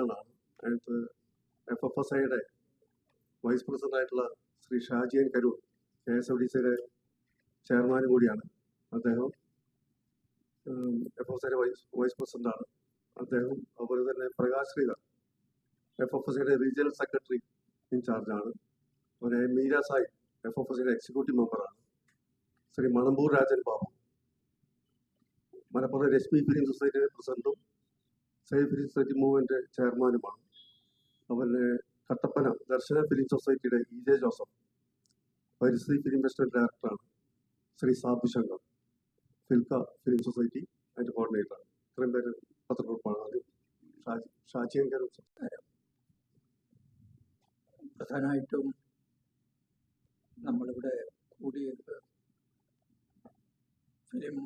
ചെയർമാനാണ് അതിനകത്ത് F F S ഐയുടെ വൈസ് പ്രസിഡന്റ് ആയിട്ടുള്ള Shri Shaji N Karun K S F D സിയുടെ ചെയർമാനും കൂടിയാണ് അദ്ദേഹം. എഫ് എഫ് ഐയുടെ വൈസ് വൈസ് പ്രസിഡന്റാണ് അദ്ദേഹം അതുപോലെ തന്നെ Prakash Sreedhar F F S ഐയുടെ റീജിയണൽ സെക്രട്ടറി ഇൻചാർജാണ് അതുപോലെ മീര സായി എഫ് എഫ് എസിന്റെ എക്സിക്യൂട്ടീവ് മെമ്പറാണ് ശ്രീ മണമ്പൂർ രാജൻ ബാബു മലപ്പുറം രശ്മി ഫിലിം സൊസൈറ്റിയുടെ പ്രസിഡന്റും സേഫ് ഫിലിം സൊസൈറ്റി മൂവ്മെന്റ് ചെയർമാനുമാണ് അതുപോലെ കട്ടപ്പന ദർശന ഫിലിം സൊസൈറ്റിയുടെ ഇ ജെ ജോസഫ് പരിസ്ഥിതി ഫിലിം ഫെസ്റ്റിവൽ ഡയറക്ടറാണ് ശ്രീ സാബു ശങ്കർ. ഫിൽക്ക ഫിലിം സൊസൈറ്റി അതിന്റെ കോർഡിനേറ്ററാണ് ഇത്രയും പേര് പത്രക്കുറിപ്പാണ്. ആദ്യം ഷാജി പ്രധാനമായിട്ടും നമ്മളിവിടെ കൂടിയത് ഫിലിം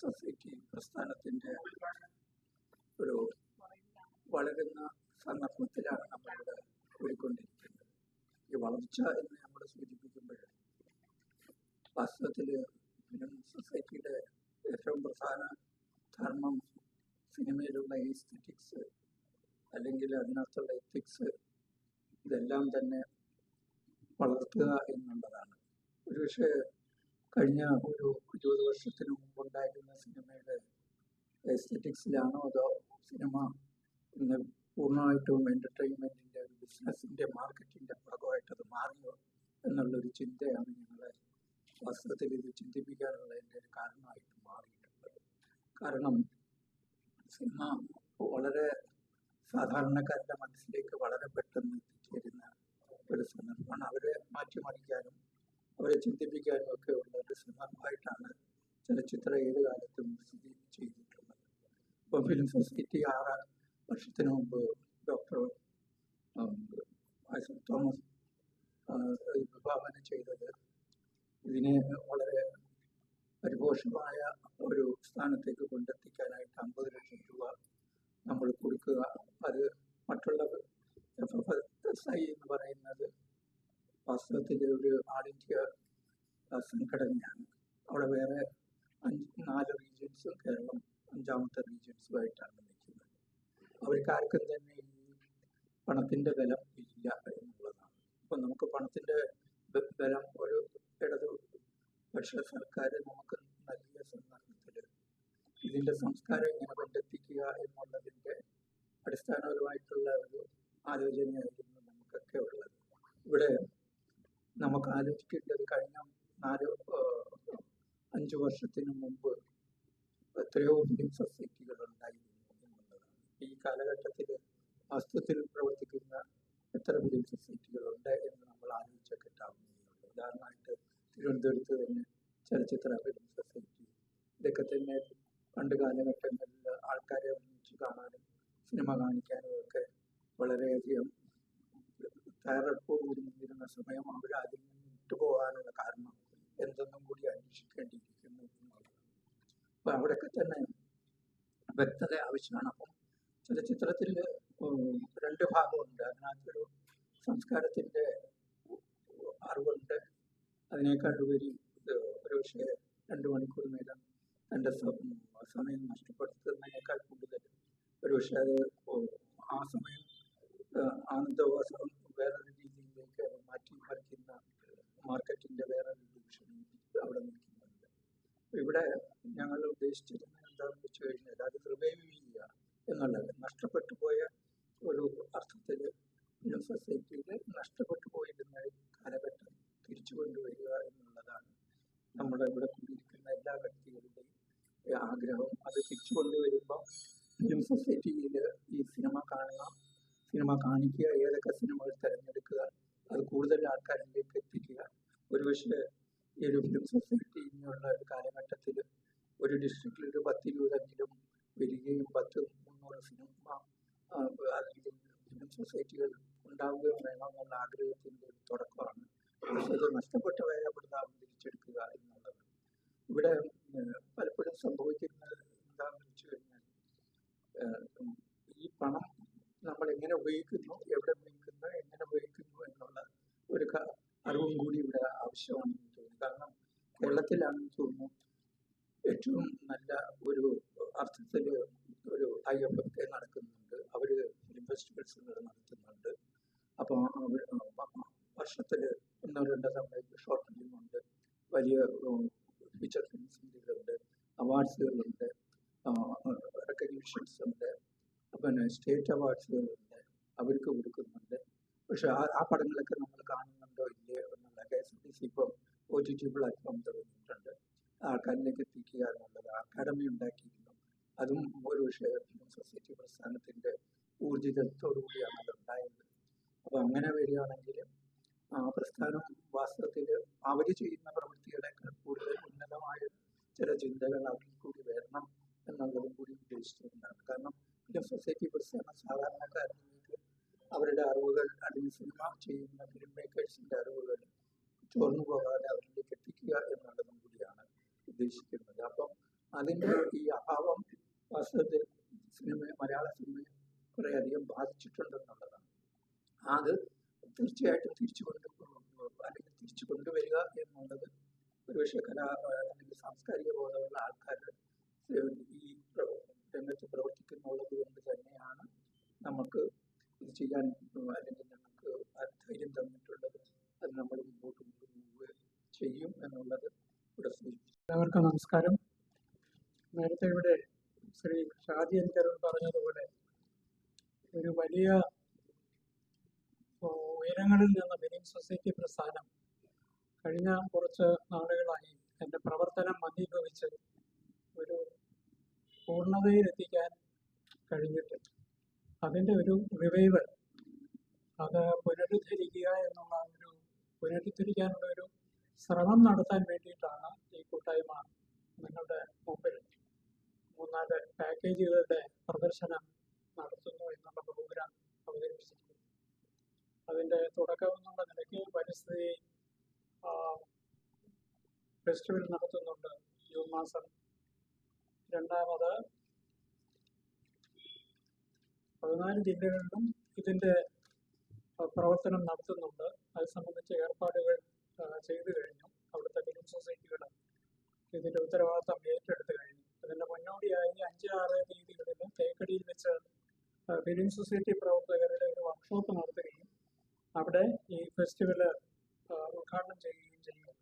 സൊസൈറ്റി പ്രസ്ഥാനത്തിന്റെ ഒരു വളരുന്ന സന്ദർഭത്തിലാണ് നമ്മളിവിടെ കൂടിക്കൊണ്ടിരിക്കുന്നത്. ഈ വളർച്ച എന്ന് നമ്മൾ സൂചിപ്പിക്കുമ്പോൾ വാസ്തവത്തിൽ ഫിലിം സൊസൈറ്റിയുടെ ഏറ്റവും പ്രധാന ധർമ്മം സിനിമയിലുള്ള എസ്തെറ്റിക്സ് അല്ലെങ്കിൽ അതിനകത്തുള്ള എത്തിക്സ് ഇതെല്ലാം തന്നെ വളർത്തുക എന്നുള്ളതാണ്. ഒരുപക്ഷെ കഴിഞ്ഞ ഒരു ഇരുപത് വർഷത്തിന് മുമ്പുണ്ടായിരുന്ന സിനിമയുടെ എസ്തെറ്റിക്സിലാണോ അതോ സിനിമ ഇന്ന് പൂർണമായിട്ടും എന്റർടൈൻമെന്റിന്റെ ഒരു ബിസിനസ്സിന്റെ മാർക്കറ്റിന്റെ ഭാഗമായിട്ട് അത് മാറിയോ എന്നുള്ളൊരു ചിന്തയാണ് ഞങ്ങളെ വാസ്തവത്തിൽ ഇത് ചിന്തിപ്പിക്കാനുള്ളതിന്റെ ഒരു കാരണമായിട്ട് മാറിയിട്ടുള്ളത്. കാരണം സിനിമ വളരെ സാധാരണക്കാരുടെ മനസ്സിലേക്ക് വളരെ പെട്ടെന്ന് എത്തിച്ചേരുന്ന ഒരു സന്ദർഭമാണ്. അവരെ മാറ്റിമറിക്കാനും അവരെ ചിന്തിപ്പിക്കാനും ഒക്കെ ഉള്ള ഒരു സന്ദർഭമായിട്ടാണ് ചലച്ചിത്രം ഏത് കാലത്തും സ്ഥിതി ചെയ്തിട്ടുള്ളത്. ഇപ്പം ഫിലിം സൊസൈറ്റി ആറ് വർഷത്തിന് മുമ്പ് ഡോക്ടർ തോമസ് വിഭാവന ചെയ്തത്. ഇതിനെ വളരെ പരിപോഷമായ ഒരു സ്ഥാനത്തേക്ക് കൊണ്ടെത്തിക്കാനായിട്ട് അമ്പത് ലക്ഷം രൂപ നമ്മൾ കൊടുക്കുക. അത് മറ്റുള്ള എഫ് എഫ് എസ് ഐ എന്ന് പറയുന്നത് വാസ്തവത്തിൽ ഒരു ആൾ ഇന്ത്യ സംഘടനയാണ്. അവിടെ വേറെ അഞ്ച് നാല് റീജിയൻസും കേരളം അഞ്ചാമത്തെ റീജിയൻസുമായിട്ടാണ് അവർക്ക് ആർക്കും തന്നെ ഈ പണത്തിന്റെ വില ഇല്ല എന്നുള്ളതാണ്. അപ്പം നമുക്ക് പണത്തിന്റെ ബലം ഒരു ഇടത് പക്ഷെ സർക്കാർ നമുക്ക് നൽകിയ സന്ദർഭത്തിൽ ഇതിന്റെ സംസ്കാരം എങ്ങനെ കൊണ്ടെത്തിക്കുക എന്നുള്ളതിന്റെ അടിസ്ഥാനപരമായിട്ടുള്ള ഒരു ആലോചനയായിരുന്നു നമുക്കൊക്കെ ഉള്ളത്. ഇവിടെ നമുക്ക് ആലോചിക്കേണ്ടത് കഴിഞ്ഞ നാല് അഞ്ചു വർഷത്തിന് മുമ്പ് എത്രയോ ഫിലിം സൊസൈറ്റികൾ ഉണ്ടായിരുന്നു. ഈ കാലഘട്ടത്തിൽ വാസ്തവത്തിൽ പ്രവർത്തിക്കുന്ന എത്ര ഫിലിം സൊസൈറ്റികളുണ്ട് എന്ന് നമ്മൾ ആലോചിച്ച കിട്ടാവുന്നതേ ഉദാഹരണമായിട്ട് തിരുവനന്തപുരത്ത് തന്നെ ചലച്ചിത്ര ഫിലിം സൊസൈറ്റി. ഇതൊക്കെ തന്നെ പണ്ട് കാലഘട്ടങ്ങളിൽ ആൾക്കാരെ ഒന്നിച്ച് കാണാനും സിനിമ കാണിക്കാനും ഒക്കെ വളരെയധികം തയ്യാറെടുപ്പോടുകൂടി നിന്നിരുന്ന സമയം അവർ അതിൽ നിന്ന് വിട്ടുപോകാനുള്ള കാരണം എന്തെന്നും കൂടി അന്വേഷിക്കേണ്ടിയിരിക്കുന്നു എന്നുള്ളതാണ്. അപ്പം അവിടെയൊക്കെ തന്നെ വ്യക്തത ആവശ്യമാണ്. അപ്പം ചലച്ചിത്രത്തിൽ രണ്ട് ഭാഗമുണ്ട്. അതിനകത്തൊരു സംസ്കാരത്തിന്റെ അറിവുണ്ട്. അതിനേക്കാൾ ഉപരി ഇത് ഒരു പക്ഷേ രണ്ട് മണിക്കൂർ നേരം തന്റെ സമയം നഷ്ടപ്പെടുത്തുന്നതിനേക്കാൾ കൂടുതൽ. ഒരു പക്ഷേ അത് ആ സമയം ആനന്ദവാസം വേറൊരു രീതിയിലേക്ക് മാറ്റി മറിക്കുന്ന മാർക്കറ്റിന്റെ വേറൊരു ഡിവിഷനിൽ അവിടെ നിൽക്കുന്നുണ്ട്. ഇവിടെ ഞങ്ങൾ ഉദ്ദേശിച്ചിരുന്നത് എന്താണെന്ന് വെച്ച് കഴിഞ്ഞാൽ അത് റിവൈവ് ചെയ്യുക. എന്നുള്ളത്. നഷ്ടപ്പെട്ടു പോയ ഒരു അർത്ഥത്തിൽ സൊസൈറ്റിയിൽ നഷ്ടപ്പെട്ടു പോയിരുന്ന കാലഘട്ടം തിരിച്ചു കൊണ്ടുവരിക എന്നുള്ളതാണ് നമ്മുടെ ഇവിടെ കൂടിയിരിക്കുന്ന എല്ലാ വ്യക്തികളുടെയും ആഗ്രഹവും ആഗ്രഹം. അത് തിരിച്ചു കൊണ്ടുവരുമ്പോൾ ഫിലിം സൊസൈറ്റിയിൽ ഈ സിനിമ കാണുക സിനിമ കാണിക്കുക ഏതൊക്കെ സിനിമകൾ തിരഞ്ഞെടുക്കുക അത് കൂടുതൽ ആൾക്കാരിലേക്ക് എത്തിക്കുക. ഒരുപക്ഷെ ഈ ഒരു ഫിലിം സൊസൈറ്റി ഇനിയുള്ള എനിക്ക് തോന്നുന്നു. ഏറ്റവും നല്ല ഒരു അർത്ഥത്തിൽ ഒരു ഐ നടക്കുന്നുണ്ട്. അവർ ഫിലിം ഫെസ്റ്റിവൽസ് നടത്തുന്നുണ്ട് അപ്പോൾ അവർ വർഷത്തിൽ ഒന്നോ രണ്ടോ തവണ ഷോർട്ട് ഫിലിമുണ്ട് വലിയ ഫീച്ചർ ഫിലിംസുണ്ട് അവാർഡ്സുകളുണ്ട്. റെക്കഗ്നീഷൻസ് ഉണ്ട്. പിന്നെ സ്റ്റേറ്റ് അവാർഡ്സുകളുണ്ട്. അവർക്ക് കൊടുക്കുന്നുണ്ട്. പക്ഷെ ആ ആ പടങ്ങളൊക്കെ നമ്മൾ കാണുന്നുണ്ടോ ഇല്ലേ എന്നുള്ള കെ എസ് ഡി സി ഇപ്പം ഒ ടി ടി പ്ലാറ്റ്ഫോം തുടങ്ങിയിട്ടുണ്ട്. ആൾക്കാരിലേക്ക് എത്തിക്കുക എന്നുള്ളത് അക്കാഡമി ഉണ്ടാക്കിയിരുന്നു അതും ഒരു സൊസൈറ്റി കൂടിയാണ് അത് ഉണ്ടായത്. അപ്പോൾ അങ്ങനെ വരികയാണെങ്കിൽ ആ പ്രസ്ഥാനം വാസ്തവത്തിൽ അവർ ചെയ്യുന്ന പ്രവൃത്തികളെക്കാൾ കൂടുതൽ ഉന്നതമായ ചില ചിന്തകൾ അവരിൽ കൂടി വരണം എന്നുള്ളതും കൂടി ഉദ്ദേശിച്ചുകൊണ്ടാണ്. കാരണം ഫിലിം സൊസൈറ്റി പ്രസ്ഥാനം സാധാരണക്കാരിലേക്ക് അവരുടെ അറിവുകൾ അല്ലെങ്കിൽ സിനിമ ചെയ്യുന്ന ഫിലിം മേക്കേഴ്സിന്റെ അറിവുകൾ ചോർന്നു പോകാതെ കൂടിയാണ് ഉദ്ദേശിക്കുന്നത്. അപ്പം അതിന്റെ ഈ അഭാവം വാസ്തവത്തിൽ സിനിമയെ മലയാള സിനിമയെ കുറേയധികം ബാധിച്ചിട്ടുണ്ടെന്നുള്ളതാണ്. അത് തീർച്ചയായിട്ടും തിരിച്ചു കൊണ്ട് അല്ലെങ്കിൽ തിരിച്ചു കൊണ്ടുവരിക എന്നുള്ളത് ഒരുപക്ഷെ കലാ അല്ലെങ്കിൽ സാംസ്കാരിക ബോധമുള്ള ആൾക്കാർ ഈ രംഗത്ത് പ്രവർത്തിക്കുന്നുള്ളത് കൊണ്ട് തന്നെയാണ് നമുക്ക് ഇത് ചെയ്യാൻ അല്ലെങ്കിൽ നമുക്ക് ധൈര്യം തന്നിട്ടുള്ളത്. അത് നമ്മൾ മുമ്പോട്ട് കൊണ്ടുപോവുക ചെയ്യും എന്നുള്ളത് ഇവിടെ സൂചിപ്പിച്ചു. എല്ലാവർക്കും നമസ്കാരം. നേരത്തെ ഇവിടെ ശ്രീ ഷാജി എനിക്കരുൺ പറഞ്ഞതുപോലെ ഒരു വലിയ ഉയരങ്ങളിൽ നിന്ന് ഫിലിം സൊസൈറ്റി പ്രസ്ഥാനം കഴിഞ്ഞ കുറച്ച് നാളുകളായി എന്റെ പ്രവർത്തനം മന്ദീഭവിച്ച് ഒരു പൂർണതയിലെത്തിക്കാൻ കഴിഞ്ഞിട്ടില്ല അതിന്റെ ഒരു റിവൈവൽ അത് പുനരുദ്ധരിക്കുക എന്നുള്ള ഒരു പുനരുദ്ധരിക്കാനുള്ള ഒരു ശ്രമം നടത്താൻ വേണ്ടിയിട്ടാണ് പാക്കേജുകളുടെ പ്രദർശനം നടത്തുന്നു എന്നുള്ള പ്രോഗ്രാം അവതരിപ്പിച്ചിരിക്കുന്നു. അതിന്റെ തുടക്കം എന്നുള്ള നിലയ്ക്ക് പരിസ്ഥിതി ഫെസ്റ്റിവൽ നടത്തുന്നുണ്ട്. ജൂൺ മാസം രണ്ടാമത് പതിനാല് ജില്ലകളിലും ഇതിന്റെ പ്രവർത്തനം നടത്തുന്നുണ്ട്. അത് സംബന്ധിച്ച ഏർപ്പാടുകൾ ചെയ്തു കഴിഞ്ഞു. അവിടുത്തെ ഫിലിം സൊസൈറ്റികൾ ഇതിന്റെ ഉത്തരവാദിത്തം ഏറ്റെടുത്തു കഴിഞ്ഞു. അതിന്റെ മുന്നോടിയായി അഞ്ച് ആറ് തീയതികളിലും തേക്കടിയിൽ വെച്ച് ഫിലിം സൊസൈറ്റി പ്രവർത്തകരുടെ ഒരു വർക്ക്ഷോപ്പ് നടത്തുകയും അവിടെ ഈ ഫെസ്റ്റിവൽ ഉദ്ഘാടനം ചെയ്യുകയും ചെയ്യും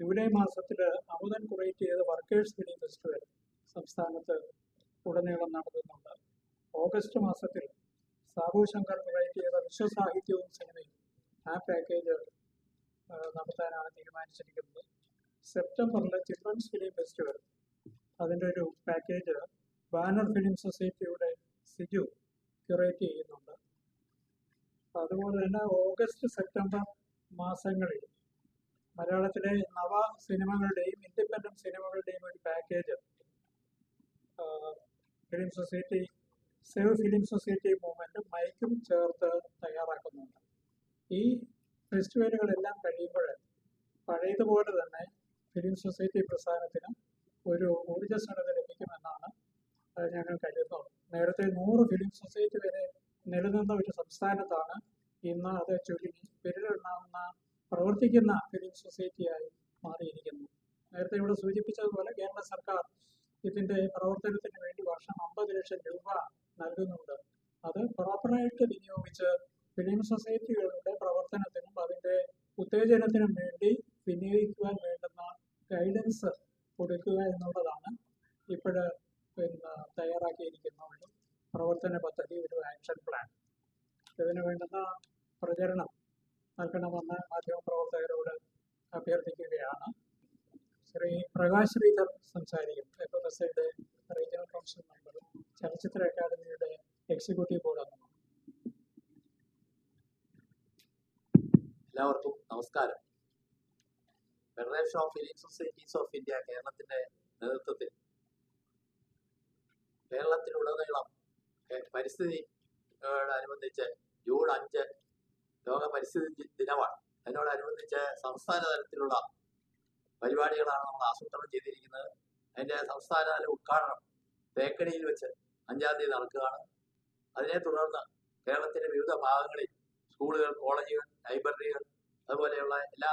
ജൂലൈ മാസത്തിൽ അമുതൻ കുറേറ്റ് ചെയ്ത വർക്കേഴ്സ് ഫിലിം ഫെസ്റ്റിവൽ സംസ്ഥാനത്ത് ഉടനീളം നടത്തുന്നുണ്ട്. ഓഗസ്റ്റ് മാസത്തിൽ സാബു ശങ്കർ കുറേറ്റ് ചെയ്ത വിശ്വസാഹിത്യവും സിനിമയും ആ പാക്കേജ് നടത്താനാണ് തീരുമാനിച്ചിരിക്കുന്നത്. സെപ്റ്റംബറിൽ ചിൽഡ്രൻസ് ഫിലിം ഫെസ്റ്റിവൽ അതിന്റെ ഒരു പാക്കേജ് ബാനർ ഫിലിം സൊസൈറ്റിയുടെ സിജു ക്യൂറേറ്റ് ചെയ്യുന്നുണ്ട്. അതുപോലെ തന്നെ ഓഗസ്റ്റ് സെപ്റ്റംബർ മാസങ്ങളിൽ മലയാളത്തിലെ നവ സിനിമകളുടെയും ഇൻഡിപെൻഡന്റ് സിനിമകളുടെയും ഒരു package film society save film society മൂവ്മെന്റും മൈക്കും ചേർത്ത് തയ്യാറാക്കുന്നുണ്ട്. ഈ ഫെസ്റ്റിവലുകളെല്ലാം കഴിയുമ്പോൾ പഴയതുപോലെ തന്നെ ഫിലിം സൊസൈറ്റി പ്രസ്ഥാനത്തിന് ഒരു ഊർജസ്വലത ലഭിക്കുമെന്നാണ് ഞങ്ങൾ കരുതുന്നത് നേരത്തെ നൂറ് ഫിലിം സൊസൈറ്റി വരെ നിലനിന്ന ഒരു സംസ്ഥാനത്താണ് ഇന്ന് അത് ചുരുങ്ങി വിരലെണ്ണാവുന്ന പ്രവർത്തിക്കുന്ന ഫിലിം സൊസൈറ്റിയായി മാറിയിരിക്കുന്നു. നേരത്തെ ഇവിടെ സൂചിപ്പിച്ചതുപോലെ കേരള സർക്കാർ ഇതിന്റെ പ്രവർത്തനത്തിന് വേണ്ടി വർഷം അമ്പത് ലക്ഷം രൂപ നൽകുന്നുണ്ട്. അത് പ്രോപ്പറായിട്ട് വിനിയോഗിച്ച് ഫിലിം സൊസൈറ്റികളുടെ പ്രവർത്തനത്തിനും അതിന്റെ ഉത്തേജനത്തിനും വേണ്ടി വിനിയോഗിക്കുവാൻ വേണ്ടുന്ന ഗൈഡൻസ് കൊടുക്കുക എന്നുള്ളതാണ് ഇപ്പോഴ് പിന്നെ തയ്യാറാക്കിയിരിക്കുന്ന ഒരു പ്രവർത്തന പദ്ധതി ഒരു ആക്ഷൻ പ്ലാൻ ഇതിന് വേണ്ടുന്ന പ്രചരണം നൽകണമെന്ന് മാധ്യമപ്രവർത്തകരോട് അഭ്യർത്ഥിക്കുകയാണ് ശ്രീ പ്രകാശ് ശ്രീധർ സംസാരിക്കും. F F S regional council മെമ്പറും ചലച്ചിത്ര അക്കാദമിയുടെ എക്സിക്യൂട്ടീവ് ബോർഡ് അംഗമാണ് എല്ലാവർക്കും നമസ്കാരം. Federation of film societies of India കേരളത്തിന്റെ നേതൃത്വത്തിൽ കേരളത്തിലുടനീളം പരിസ്ഥിതി പരിസ്ഥിതിയോടനുബന്ധിച്ച് ജൂൺ അഞ്ച് ലോക പരിസ്ഥിതി ദിനമാണ്. അതിനോടനുബന്ധിച്ച് സംസ്ഥാന തലത്തിലുള്ള പരിപാടികളാണ് നമ്മൾ ആസൂത്രണം ചെയ്തിരിക്കുന്നത്. അതിന്റെ സംസ്ഥാന ഉദ്ഘാടനം തേക്കടിയിൽ വെച്ച് അഞ്ചാം തീയതി നടക്കുകയാണ്. അതിനെ തുടർന്ന് കേരളത്തിന്റെ വിവിധ ഭാഗങ്ങളിൽ സ്കൂളുകൾ കോളേജുകൾ ലൈബ്രറികൾ അതുപോലെയുള്ള എല്ലാ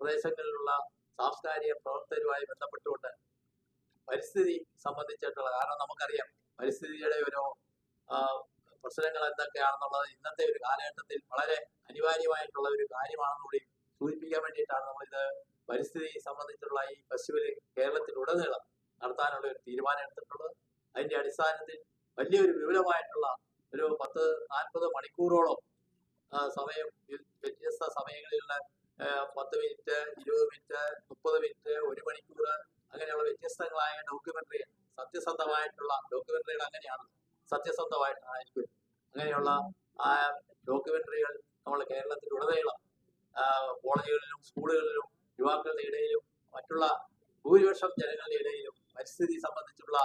പ്രദേശങ്ങളിലുള്ള സാംസ്കാരിക പ്രവർത്തകരുമായി ബന്ധപ്പെട്ടുകൊണ്ട് പരിസ്ഥിതി സംബന്ധിച്ചിട്ടുള്ള കാരണം നമുക്കറിയാം പരിസ്ഥിതിയുടെ ഒരു പ്രശ്നങ്ങൾ എന്തൊക്കെയാണെന്നുള്ളത് ഇന്നത്തെ ഒരു കാലഘട്ടത്തിൽ വളരെ അനിവാര്യമായിട്ടുള്ള ഒരു കാര്യമാണെന്നുകൂടി സൂചിപ്പിക്കാൻ വേണ്ടിയിട്ടാണ് നമ്മളിത് പരിസ്ഥിതി സംബന്ധിച്ചുള്ള ഈ ഫെസ്റ്റിവൽ കേരളത്തിലുടനീളം ഒരു തീരുമാനം എടുത്തിട്ടുള്ളത്. അതിന്റെ അടിസ്ഥാനത്തിൽ വലിയൊരു വിപുലമായിട്ടുള്ള ഒരു പത്ത് നാൽപ്പത് മണിക്കൂറോളം സമയം വ്യത്യസ്ത സമയങ്ങളിലുള്ള പത്ത് മിനിറ്റ് ഇരുപത് മിനിറ്റ് മുപ്പത് മിനിറ്റ് ഒരു മണിക്കൂർ അങ്ങനെയുള്ള വ്യത്യസ്തങ്ങളായ ഡോക്യുമെന്ററി സത്യസന്ധമായിട്ടുള്ള ഡോക്യുമെന്ററികൾ അങ്ങനെയാണ്. സത്യസന്ധമായിട്ടായിരിക്കും. അങ്ങനെയുള്ള ആ ഡോക്യുമെന്ററികൾ നമ്മൾ കേരളത്തിലുടനീളം കോളേജുകളിലും സ്കൂളുകളിലും യുവാക്കളുടെ ഇടയിലും മറ്റുള്ള ഭൂരിപക്ഷം ജനങ്ങളുടെ ഇടയിലും പരിസ്ഥിതി സംബന്ധിച്ചുള്ള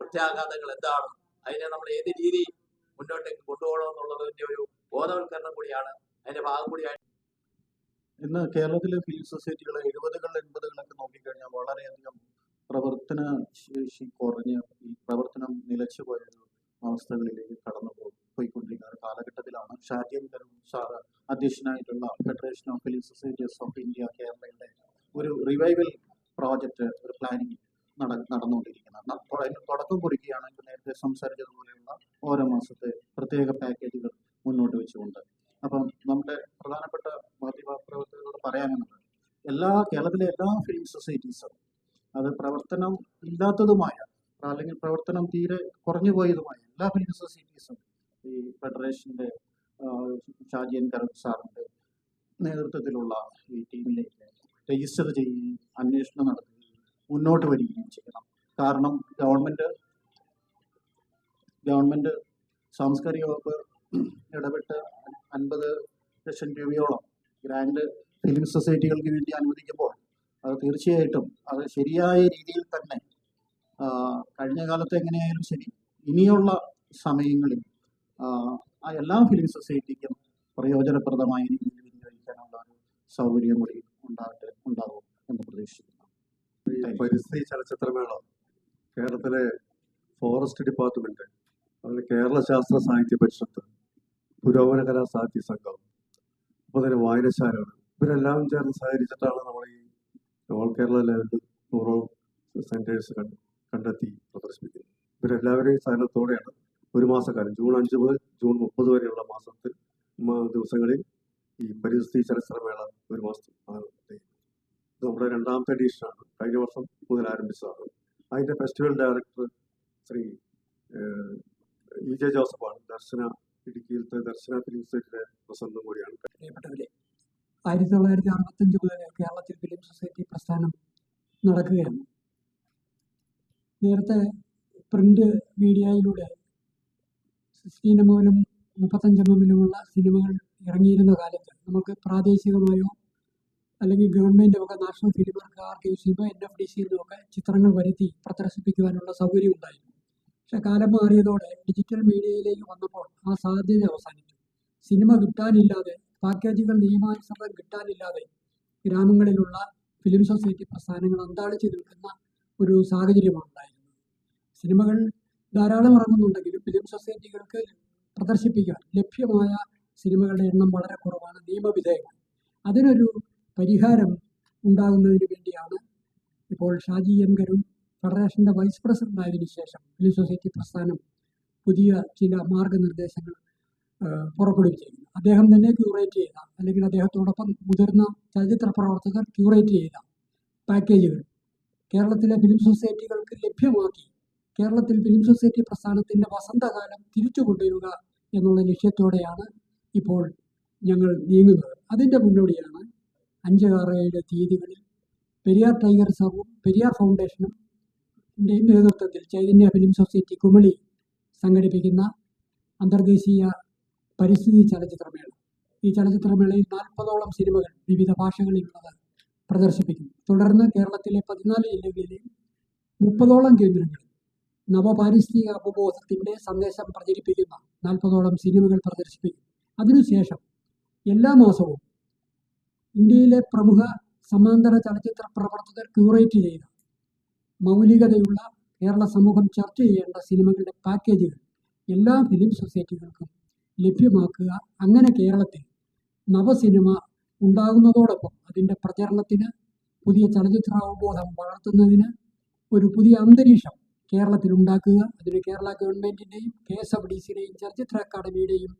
പ്രത്യാഘാതങ്ങൾ എന്താണ്? അതിനെ നമ്മൾ ഏത് രീതി മുന്നോട്ടേക്ക് കൊണ്ടുപോകണം എന്നുള്ളതിന്റെ ഒരു ബോധവൽക്കരണം കൂടിയാണ് അതിന്റെ ഭാഗം കൂടിയാണ് ഇന്ന് കേരളത്തിലെ ഫിലിം സൊസൈറ്റികൾ എഴുപതുകൾ എൺപതുകളൊക്കെ നോക്കിക്കഴിഞ്ഞാൽ വളരെയധികം പ്രവർത്തന ശേഷി കുറഞ്ഞ് ഈ പ്രവർത്തനം നിലച്ചു പോയ ഒരു അവസ്ഥകളിലേക്ക് കടന്നു പോയിക്കൊണ്ടിരിക്കുന്ന ഒരു കാലഘട്ടത്തിലാണ്. ഷാജിയൻ കരും sir അധ്യക്ഷനായിട്ടുള്ള federation of film societies of India കേരളയുടെ ഒരു റിവൈവൽ പ്രോജക്റ്റ് ഒരു പ്ലാനിങ് നട നടന്നുകൊണ്ടിരിക്കുന്നത്. അതിന് തുടക്കം കുറിക്കുകയാണെങ്കിൽ നേരത്തെ സംസാരിച്ചതുപോലെയുള്ള ഓരോ മാസത്തെ പ്രത്യേക പാക്കേജുകൾ മുന്നോട്ട് വെച്ചുകൊണ്ട്. അപ്പം നമ്മുടെ പ്രധാനപ്പെട്ട മാധ്യമ മാധ്യമപ്രവർത്തകരോട് പറയാനുള്ളത് എല്ലാ കേരളത്തിലെ എല്ലാ ഫിലിം സൊസൈറ്റീസും അത് പ്രവർത്തനം ഇല്ലാത്തതുമായ അല്ലെങ്കിൽ പ്രവർത്തനം തീരെ കുറഞ്ഞു പോയതുമായ എല്ലാ ഫിലിം സൊസൈറ്റീസും ഈ ഫെഡറേഷന്റെ ഷാജിയൻ കരൺ സാറിന്റെ നേതൃത്വത്തിലുള്ള ഈ ടീമിലേക്ക് രജിസ്റ്റർ ചെയ്യുകയും അന്വേഷണം നടത്തുകയും മുന്നോട്ട് വരികയും ചെയ്യണം. കാരണം ഗവൺമെന്റ് ഗവൺമെന്റ് സാംസ്കാരിക വകുപ്പ് ഇടപെട്ട് അൻപത് ലക്ഷം രൂപയോളം ഗ്രാൻഡ് ഫിലിം സൊസൈറ്റികൾക്ക് വേണ്ടി അനുവദിക്കുമ്പോൾ അത് തീർച്ചയായിട്ടും അത് ശരിയായ രീതിയിൽ തന്നെ കഴിഞ്ഞ കാലത്ത് എങ്ങനെയായാലും ശരി ഇനിയുള്ള സമയങ്ങളിൽ ആ, എല്ലാ ഫിലിം സൊസൈറ്റിക്കും പ്രയോജനപ്രദമായ രീതിയിൽ വിനിയോഗിക്കാനുള്ള ഒരു സൗകര്യം കൂടി ഉണ്ടാകട്ടെ ഉണ്ടാകും എന്ന് പ്രതീക്ഷിക്കുന്നു. പരിസ്ഥിതി ചലച്ചിത്രമേള കേരളത്തിലെ ഫോറസ്റ്റ് ഡിപ്പാർട്ട്മെന്റ് അതിൽ കേരള ശാസ്ത്ര സാഹിത്യ പരിഷത്ത് പുരോഗമന കലാ സാഹിത്യ സംഘം അപ്പോൾ തന്നെ വായനശാലകൾ. ഇവരെല്ലാം ചേർന്ന് സഹകരിച്ചിട്ടാണ് നമ്മൾ ഈ ഓൾ കേരള ലെവലിൽ നൂറോളം സെന്റേഴ്സ് കണ്ടെത്തി പ്രദർശിപ്പിക്കുന്നത്. ഇവരെല്ലാവരെയും സഹനത്തോടെയാണ് ഒരു മാസക്കാലം ജൂൺ അഞ്ച് മുതൽ ജൂൺ മുപ്പത് വരെയുള്ള മാസത്തിൽ ദിവസങ്ങളിൽ ഈ പരിസ്ഥിതി ചലച്ചിത്രമേള ഒരു മാസം ആണ് ഇത് നമ്മുടെ രണ്ടാമത്തെ എഡീഷനാണ് കഴിഞ്ഞ വർഷം മുതൽ ആരംഭിച്ചതാണ്. അതിന്റെ festival director Shri E J ജോസഫാണ്. Darshana ഇടുക്കിയിലത്തെ ദർശന ഫിലിം സൊസൈറ്റിയുടെ പ്രസിഡന്റും കൂടിയാണ്. ആയിരത്തി തൊള്ളായിരത്തി അറുപത്തഞ്ച് മുതൽ കേരളത്തിൽ ഫിലിം സൊസൈറ്റി പ്രസ്ഥാനം നടക്കുകയാണ്. നേരത്തെ പ്രിന്റ് മീഡിയയിലൂടെ സിക്സ്റ്റീൻ എം മുപ്പത്തഞ്ച് എം എമ്മിലുമുള്ള സിനിമകൾ ഇറങ്ങിയിരുന്ന കാലത്ത് നമുക്ക് പ്രാദേശികമായോ അല്ലെങ്കിൽ ഗവൺമെന്റ് ഒക്കെ നാഷണൽ ഫിലിം ആർക്കൈവ്സിൽ നിന്നോ എൻ എഫ് ഡി സിയിൽ നിന്നൊക്കെ ചിത്രങ്ങൾ വരുത്തി പ്രദർശിപ്പിക്കുവാനുള്ള സൗകര്യം ഉണ്ടായിരുന്നു. പക്ഷെ കാലം മാറിയതോടെ ഡിജിറ്റൽ മീഡിയയിലേക്ക് വന്നപ്പോൾ ആ സാധ്യത അവസാനിച്ചു. സിനിമ കിട്ടാനില്ലാതെ പാക്കേജുകൾ നിയമാനുസൃതം കിട്ടാനില്ലാതെ ഗ്രാമങ്ങളിലുള്ള ഫിലിം സൊസൈറ്റി പ്രസ്ഥാനങ്ങൾ അന്താളിച്ച് നിൽക്കുന്ന ഒരു സാഹചര്യമാണ് ഉണ്ടായിരുന്നത്. സിനിമകൾ ധാരാളം ഇറങ്ങുന്നുണ്ടെങ്കിലും ഫിലിം സൊസൈറ്റികൾക്ക് പ്രദർശിപ്പിക്കാൻ ലഭ്യമായ സിനിമകളുടെ എണ്ണം വളരെ കുറവാണ് നിയമവിധേയമാണ് അതിനൊരു പരിഹാരം ഉണ്ടാകുന്നതിന് വേണ്ടിയാണ് ഇപ്പോൾ Shaji N Karun vice president ആയതിനു ശേഷം ഫിലിം സൊസൈറ്റി പ്രസ്ഥാനം പുതിയ ചില മാർഗനിർദ്ദേശങ്ങൾ പുറപ്പെടുവിച്ചിരുന്നു അദ്ദേഹം തന്നെ ക്യൂറേറ്റ് ചെയ്ത അല്ലെങ്കിൽ അദ്ദേഹത്തോടൊപ്പം മുതിർന്ന ചലച്ചിത്ര പ്രവർത്തകർ ക്യൂറേറ്റ് ചെയ്ത പാക്കേജുകൾ കേരളത്തിലെ ഫിലിം സൊസൈറ്റികൾക്ക് ലഭ്യമാക്കി. കേരളത്തിൽ ഫിലിം സൊസൈറ്റി പ്രസ്ഥാനത്തിന്റെ വസന്തകാലം തിരിച്ചു കൊണ്ടുവരിക എന്നുള്ള ലക്ഷ്യത്തോടെയാണ് ഇപ്പോൾ ഞങ്ങൾ നീങ്ങുന്നത്. അതിന്റെ മുന്നോടിയാണ് അഞ്ച് ആറ് ഏഴ് തീയതികളിൽ പെരിയാർ ടൈഗർ റിസർവും പെരിയാർ ഫൗണ്ടേഷനും നേതൃത്വത്തിൽ ചൈതന്യ ഫിലിം സൊസൈറ്റി കുമളി സംഘടിപ്പിക്കുന്ന അന്തർദേശീയ പരിസ്ഥിതി ചലച്ചിത്രമേള. ഈ ചലച്ചിത്രമേളയിൽ നാൽപ്പതോളം സിനിമകൾ വിവിധ ഭാഷകളിലുള്ളത് പ്രദർശിപ്പിക്കും തുടർന്ന് കേരളത്തിലെ പതിനാല് ജില്ലകളിലെയും മുപ്പതോളം കേന്ദ്രങ്ങളിൽ നവപാരിസ്ഥിതിക അവബോധത്തിന്റെ സന്ദേശം പ്രചരിപ്പിക്കുന്ന നാൽപ്പതോളം സിനിമകൾ പ്രദർശിപ്പിക്കും. അതിനുശേഷം എല്ലാ മാസവും ഇന്ത്യയിലെ പ്രമുഖ സമാന്തര ചലച്ചിത്ര പ്രവർത്തകർ ക്യൂറേറ്റ് ചെയ്ത മൗലികതയുള്ള കേരള സമൂഹം ചർച്ച ചെയ്യേണ്ട സിനിമകളുടെ പാക്കേജുകൾ എല്ലാ ഫിലിം സൊസൈറ്റികൾക്കും ലഭ്യമാക്കുക. അങ്ങനെ കേരളത്തിൽ നവസിനിമ ഉണ്ടാകുന്നതോടൊപ്പം അതിന്റെ പ്രചരണത്തിന് പുതിയ ചലച്ചിത്ര അവബോധം വളർത്തുന്നതിന് ഒരു പുതിയ അന്തരീക്ഷം കേരളത്തിൽ ഉണ്ടാക്കുക. അതിന് കേരള ഗവൺമെന്റിന്റെയും കെ എസ് എഫ് ഡി സിയുടെയും ചലച്ചിത്ര അക്കാദമിയുടെയും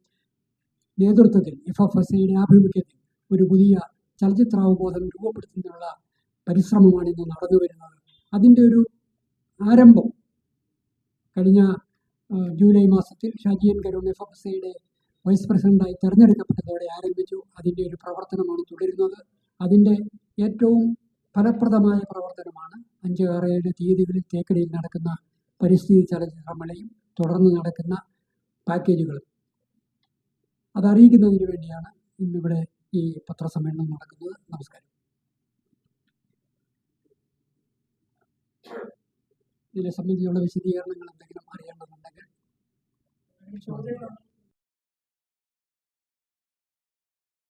നേതൃത്വത്തിൽ എഫ് എഫ് എസ് ഐയുടെ ആഭിമുഖ്യത്തിൽ ഒരു പുതിയ ചലച്ചിത്ര അവബോധം രൂപപ്പെടുത്തുന്നതിനുള്ള പരിശ്രമമാണ് ഇന്ന് നടന്നു വരുന്നത്. അതിന്റെ ഒരു ആരംഭം കഴിഞ്ഞ ജൂലൈ മാസത്തിൽ ഷാജിയൻ കരുൺ എഫ് എഫ് സിയുടെ വൈസ് പ്രസിഡന്റായി തെരഞ്ഞെടുക്കപ്പെട്ടതോടെ ആരംഭിച്ചു. അതിന്റെ ഒരു പ്രവർത്തനമാണ് തുടരുന്നത്. അതിന്റെ ഏറ്റവും ഫലപ്രദമായ പ്രവർത്തനമാണ് അഞ്ച് ആറ് ഏഴ് തീയതികളിൽ തേക്കടിയിൽ നടക്കുന്ന പരിസ്ഥിതി ചലച്ചിത്രമേളയും തുടർന്ന് നടക്കുന്ന പാക്കേജുകളും. അതറിയിക്കുന്നതിന് വേണ്ടിയാണ് ഇന്നിവിടെ ഈ പത്രസമ്മേളനം നടക്കുന്നത്. നമസ്കാരം. ഇതിനെ സംബന്ധിച്ചുള്ള വിശദീകരണങ്ങൾ എന്തെങ്കിലും അറിയേണ്ടതുണ്ടെങ്കിൽ